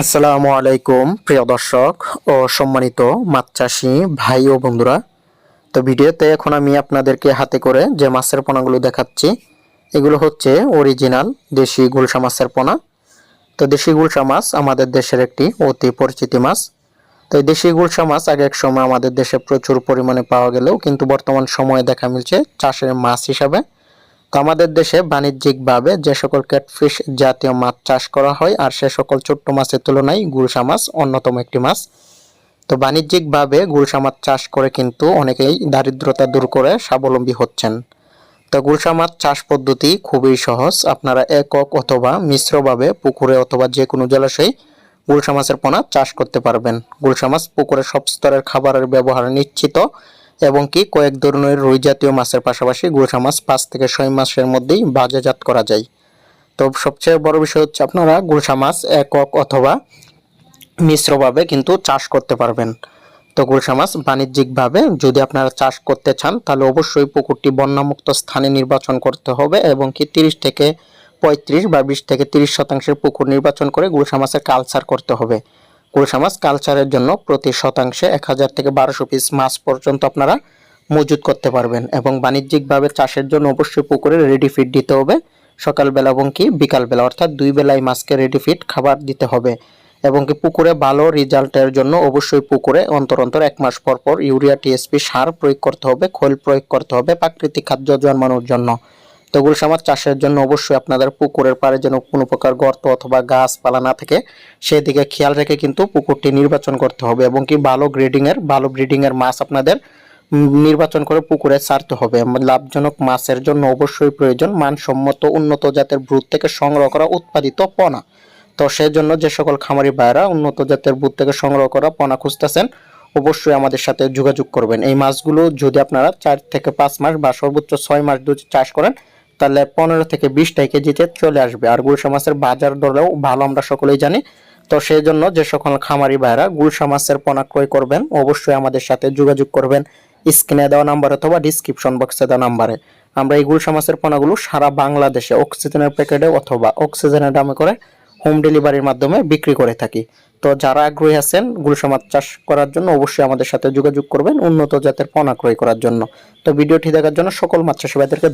আসসালামু আলাইকুম, প্রিয় দর্শক ও সম্মানিত মাছ চাষি ভাই ও বন্ধুরা। তো ভিডিওতে এখন আমি আপনাদেরকে হাতে করে যে মাছের পোনাগুলো দেখাচ্ছি, এগুলো হচ্ছে অরিজিনাল দেশি গুলশা মাছের পোনা। তো দেশি গুলশা মাছ আমাদের দেশের একটি অতি পরিচিতি মাছ। তো এই দেশি গুলশা মাছ আগে এক সময় আমাদের দেশে প্রচুর পরিমাণে পাওয়া গেলেও কিন্তু বর্তমান সময়ে দেখা মিলছে চাষের মাছ হিসাবে। তো আমাদের দেশে বাণিজ্যিকভাবে যে সকল ক্যাটফিশ জাতীয় মাছ চাষ করা হয় আর সে সকল ছোট্ট মাছের তুলনায় গুলশা মাছ অন্যতম একটি মাছ। তো বাণিজ্যিকভাবে গুলশা মাছ চাষ করে কিন্তু অনেকেই দারিদ্রতা দূর করে স্বাবলম্বী হচ্ছেন। তো গুলশা মাছ চাষ পদ্ধতি খুবই সহজ। আপনারা একক অথবা মিশ্রভাবে পুকুরে অথবা যে কোনো জলাশয়ে গুলশা মাছের পোনা চাষ করতে পারবেন। গুলশা মাছ পুকুরে সব স্তরের খাবারের ব্যবহার নিশ্চিত। এবং কি কয়েক ধরনের রুই জাতীয় মাছের পাশাপাশি গুলশা মাছ পাঁচ থেকে ছয় মাসের মধ্যেই বাজারজাত করা যায়। তো সবচেয়ে বড় বিষয় হচ্ছে আপনারা গুলশা মাছ একক অথবা মিশ্রভাবে কিন্তু চাষ করতে পারবেন। তো গুলশা মাছ বাণিজ্যিকভাবে যদি আপনারা চাষ করতে চান, তাহলে অবশ্যই পুকুরটি বন্যামুক্ত স্থানে নির্বাচন করতে হবে এবং কি তিরিশ থেকে পঁয়ত্রিশ বা বিশ থেকে তিরিশ শতাংশের পুকুর নির্বাচন করে গুলশা মাছের কালচার করতে হবে। গুলশা মাছ কালচারের জন্য প্রতি শতাংশে এক হাজার থেকে বারোশো পিস মাছ পর্যন্ত আপনারা মজুত করতে পারবেন এবং বাণিজ্যিকভাবে চাষের জন্য অবশ্যই পুকুরে রেডি ফিড দিতে হবে। সকালবেলা এবং কি বিকালবেলা, অর্থাৎ দুই বেলায় মাছকে রেডি ফিড খাবার দিতে হবে। এবং কি পুকুরে ভালো রেজাল্টের জন্য অবশ্যই পুকুরে অন্তর অন্তর এক মাস পর পর ইউরিয়া টিএসপি সার প্রয়োগ করতে হবে, খোল প্রয়োগ করতে হবে প্রাকৃতিক খাদ্য জন্মানোর জন্য। তো গুলশা মাছ চাষের জন্য অবশ্যই আপনাদের পুকুরের পাড়ে যেন কোনো প্রকার গর্ত অথবা গাছপালা না থাকে, সেদিকে খেয়াল রেখে কিন্তু পুকুরটি নির্বাচন করতে হবে এবং কি ভালো গ্রেডিংয়ের ভালো ব্রিডিংয়ের মাছ আপনাদের নির্বাচন করে পুকুরে ছাড়তে হবে। লাভজনক মাছের জন্য অবশ্যই প্রয়োজন মানসম্মত উন্নত জাতের ব্রুদ থেকে সংগ্রহ করা উৎপাদিত পনা। তো সেজন্য যে সকল খামারি ভাইরা উন্নত জাতের বুথ থেকে সংগ্রহ করা পনা খুঁজতেছেন, অবশ্যই আমাদের সাথে যোগাযোগ করবেন। এই মাছগুলো যদি আপনারা চার থেকে পাঁচ মাস বা সর্বোচ্চ ছয় মাস যদি চাষ করেন তাহলে পনেরো থেকে বিশটা কেজিতে চলে আসবে। আর গুলশা মাছের বাজার দরেও ভালো আমরা সকলেই জানি। তো সেই জন্য যে সকল খামারি ভাইরা গুলশা মাছের পোনা ক্রয় করবেন, অবশ্যই আমাদের সাথে যোগাযোগ করবেন। স্ক্রিনে দেওয়া নাম্বার অথবা ডিসক্রিপশন বক্সে দেওয়া নাম্বারে। আমরা এই গুলশা মাছের পোনাগুলো সারা বাংলাদেশে অক্সিজেনের প্যাকেটে অথবা অক্সিজেনের দামে করে হোম ডেলিভারির মাধ্যমে বিক্রি করে থাকি। তো যারা আগ্রহী আছেন গুলশা মাছ চাষ করার জন্য, অবশ্যই আমাদের সাথে যোগাযোগ করবেন উন্নত জাতের পোনা ক্রয় করার জন্য। তো ভিডিওটি দেখার জন্য সকল মাছ চাষিবাদেরকে